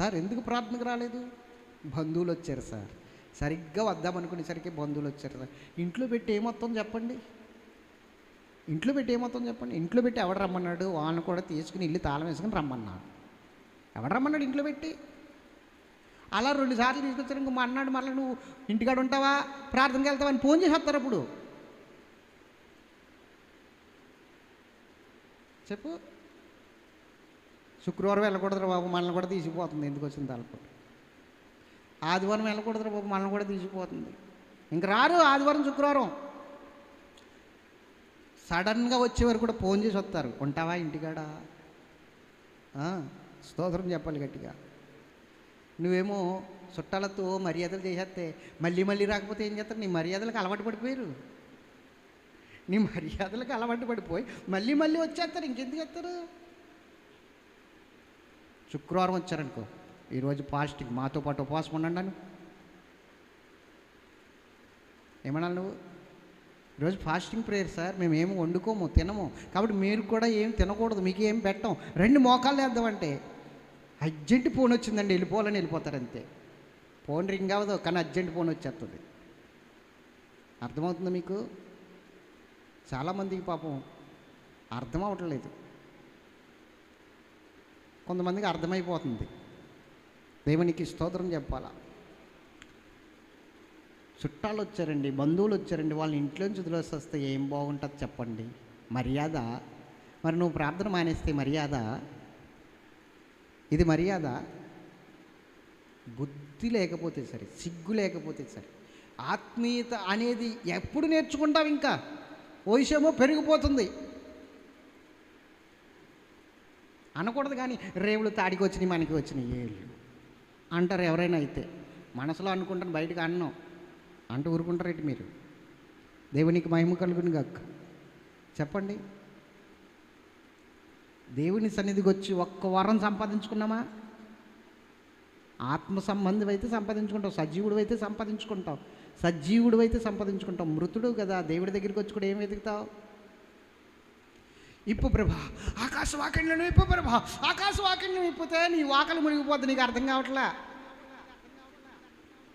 Sir ఎందుకు ప్రార్థనకు రాలేదు? బంధువులు వచ్చారు సార్. సరిగ్గా వద్దామనుకునేసరికి బంధువులు వచ్చారు సార్. ఇంట్లో పెట్టి ఏమొత్తం చెప్పండి? ఇంట్లో పెట్టి ఏమొత్తం చెప్పండి? ఇంట్లో పెట్టి ఎవడు రమ్మన్నాడు? వాళ్ళని కూడా తీసుకుని ఇల్లు తాళం వేసుకుని రమ్మన్నాడు. ఎవడు రమ్మన్నాడు ఇంట్లో పెట్టి? అలా రెండు సార్లు తీసుకొచ్చారు ఇంకో మా అన్నాడు మళ్ళీ నువ్వు ఇంటికాడ ఉంటావా? ప్రార్థనకి వెళ్తావా అని ఫోన్ చేసేస్తారు అప్పుడు. చెప్పు. శుక్రవారం వెళ్ళకూడదురా బాబు మనల్ని కూడా తీసిపోతుంది ఎందుకు వచ్చిన తలపట్టు ఆదివారం వెళ్ళకూడదురా బాబు మనల్ని కూడా తీసిపోతుంది. ఇంక రారు ఆదివారం శుక్రవారం. సడన్గా వచ్చేవారు కూడా ఫోన్ చేసి వస్తారు. ఉంటావా ఇంటికాడ? స్తోత్రం చెప్పాలి గట్టిగా. నువ్వేమో చుట్టాలతో మర్యాదలు చేసేస్తే మళ్ళీ మళ్ళీ రాకపోతే ఏం చేస్తారు? నీ మర్యాదలకు అలవాటు పడిపోయారు. నీ మర్యాదలకు అలవాటు పడిపోయి మళ్ళీ మళ్ళీ వచ్చేస్తారు ఇంకెందుకు చేస్తారు? శుక్రవారం వచ్చారనుకో. ఈరోజు ఫాస్టింగ్ మాతో పాటు ఉపవాసం ఉండండి అని. ఏమన్నాను నువ్వు? ఈరోజు ఫాస్టింగ్ ప్రేయర్ సార్ మేము ఏమి వండుకోము తినము. కాబట్టి మీరు కూడా ఏం తినకూడదు. మీకు ఏం పెట్టం. రెండు మోకాలు వేద్దామంటే అర్జెంట్ ఫోన్ వచ్చిందండి. వెళ్ళిపోవాలని వెళ్ళిపోతారు అంతే ఫోన్ రింగ్ అవ్వదు కానీ అర్జెంట్ ఫోన్ వచ్చేస్తుంది. అర్థమవుతుందా మీకు? చాలామందికి పాపం అర్థం అవ్వట్లేదు. కొంతమందికి అర్థమైపోతుంది. దేవునికి స్తోత్రం చెప్పాలా? చుట్టాలు వచ్చారండి బంధువులు వచ్చారండి వాళ్ళ ఇంట్లోంచి వదిలేసి వస్తే ఏం బాగుంటుంది చెప్పండి. మర్యాద. మరి నువ్వు ప్రార్థన మానేస్తే మర్యాద? ఇది మర్యాద? బుద్ధి లేకపోతే సరే సిగ్గు లేకపోతే సరే ఆత్మీయత అనేది ఎప్పుడు నేర్చుకుంటావు ఇంకా? వయసేమో పెరిగిపోతుంది. అనకూడదు కానీ రేవులు తాడికి వచ్చినాయి మనకి వచ్చినాయి. ఏళ్ళు. అంటారు ఎవరైనా అయితే మనసులో అనుకుంటాను బయటకు అన్నం. అంటూ ఊరుకుంటారేంటి మీరు? దేవునికి మహిమ కలుగుని గక్క చెప్పండి. దేవుని సన్నిధికి వచ్చి ఒక్క వరం సంపాదించుకున్నామా? ఆత్మ సంబంధం అయితే సంపాదించుకుంటాం సజీవుడు అయితే సంపాదించుకుంటాం సజీవుడు అయితే సంపాదించుకుంటాం మృతుడు కదా దేవుడి దగ్గరికి వచ్చి కూడా ఏం వెతుకుతావు? ఇప్పు ప్రభా. ఆకాశ వాక్యంలో ఇప్పు ప్రభా. ఆకాశ ఇప్పితే నీ వాకలు మునిగిపోద్ది నీకు అర్థం కావట్లే?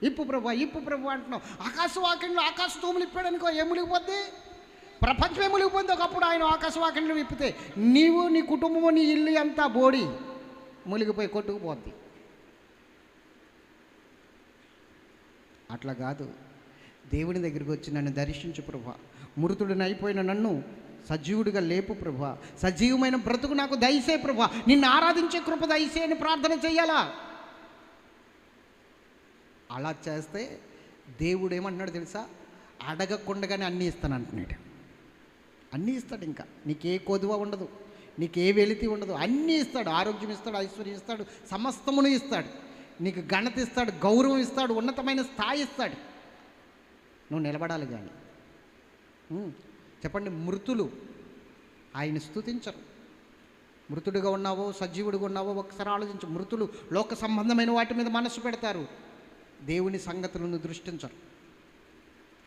ఇప్పు ప్రభా ఇప్పు ప్రభు అంటున్నావు. ఆకాశ వాక్యంలో ఆకాశ తూములు ఇప్పాడనుకో ఏం మునిగిపోద్ది? ప్రపంచమే మునిగిపోద్ది. ఒకప్పుడు ఆయన ఆకాశ వాక్యంలో విప్పితే నీవు నీ కుటుంబము నీ ఇల్లు అంతా బోడి మునిగిపోయి కొట్టుకుపోద్ది. అట్లా కాదు. దేవుని దగ్గరికి వచ్చి నన్ను దర్శించు ప్రభా. మృతుడిని అయిపోయిన నన్ను సజీవుడిగా లేపు ప్రభా. సజీవమైన బ్రతుకు నాకు దయసే ప్రభా. నిన్ను ఆరాధించే కృప దయసే అని ప్రార్థన చేయాలా? అలా చేస్తే దేవుడు ఏమంటున్నాడు తెలుసా? అడగకుండగానే అన్నీ ఇస్తాను అంటున్నాడు. అన్నీ ఇస్తాడు ఇంకా. నీకే కొదువ ఉండదు. నీకే వెలితి ఉండదు. అన్నీ ఇస్తాడు. ఆరోగ్యం ఇస్తాడు ఐశ్వర్యం ఇస్తాడు సమస్తమును ఇస్తాడు. నీకు ఘనత ఇస్తాడు గౌరవం ఇస్తాడు ఉన్నతమైన స్థాయి ఇస్తాడు. నువ్వు నిలబడాలి కానీ. చెప్పండి మృతులు ఆయన స్తుతించరు. మృతుడిగా ఉన్నావో సజీవుడిగా ఉన్నావో ఒకసారి ఆలోచించు. మృతులు లోక సంబంధమైన వాటి మీద మనసు పెడతారు. దేవుని సంగతులను దృష్టించరు.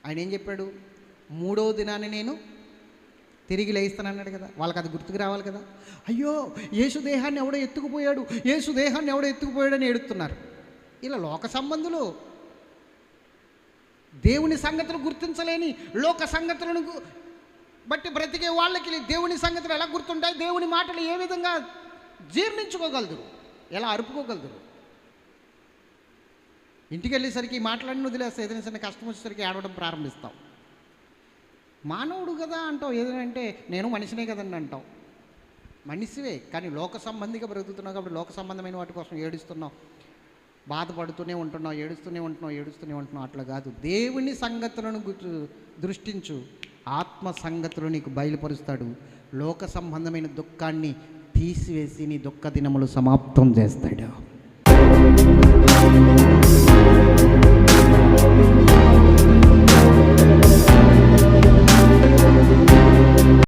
ఆయన ఏం చెప్పాడు? మూడో దినాన్ని నేను తిరిగి లేయిస్తానన్నాడు కదా. వాళ్ళకి అది గుర్తుకు రావాలి కదా. అయ్యో యేసు దేహాన్ని ఎవడో ఎత్తుకుపోయాడు. యేసు దేహాన్ని ఎవడో ఎత్తుకుపోయాడని ఏడుతున్నారు. ఇలా లోక సంబంధులు దేవుని సంగతులు గుర్తించలేని లోక సంగతులను బట్టి బ్రతికే వాళ్ళకి దేవుని సంగతులు ఎలా గుర్తుంటాయి? దేవుని మాటలు ఏ విధంగా జీర్ణించుకోగలరు ఎలా అరుపుకోగలరు ఇంటికి వెళ్ళేసరికి ఈ మాటలన్నీ వదిలేస్తే ఏదైనా సరే కష్టం వచ్చేసరికి ఆడవడం ప్రారంభిస్తాం. మానవుడు కదా అంటావు ఏదంటే నేను మనిషినే కదండి అంటావు. మనిషివే కానీ లోక సంబంధిగా బ్రతుకుతున్నావు కాబట్టి లోక సంబంధమైన వాటి కోసం ఏడుస్తున్నావు. బాధపడుతూనే ఉంటున్నావు ఏడుస్తూనే ఉంటున్నావు ఏడుస్తూనే ఉంటున్నావు. అట్లా కాదు. దేవుని సంగతులను గుర్తు దృష్టించు. ఆత్మ సంగతులు నీకు బయలుపరుస్తాడు. లోక సంబంధమైన దుఃఖాన్ని తీసివేసి నీ దుఃఖ దినములు సమాప్తం చేస్తాడు.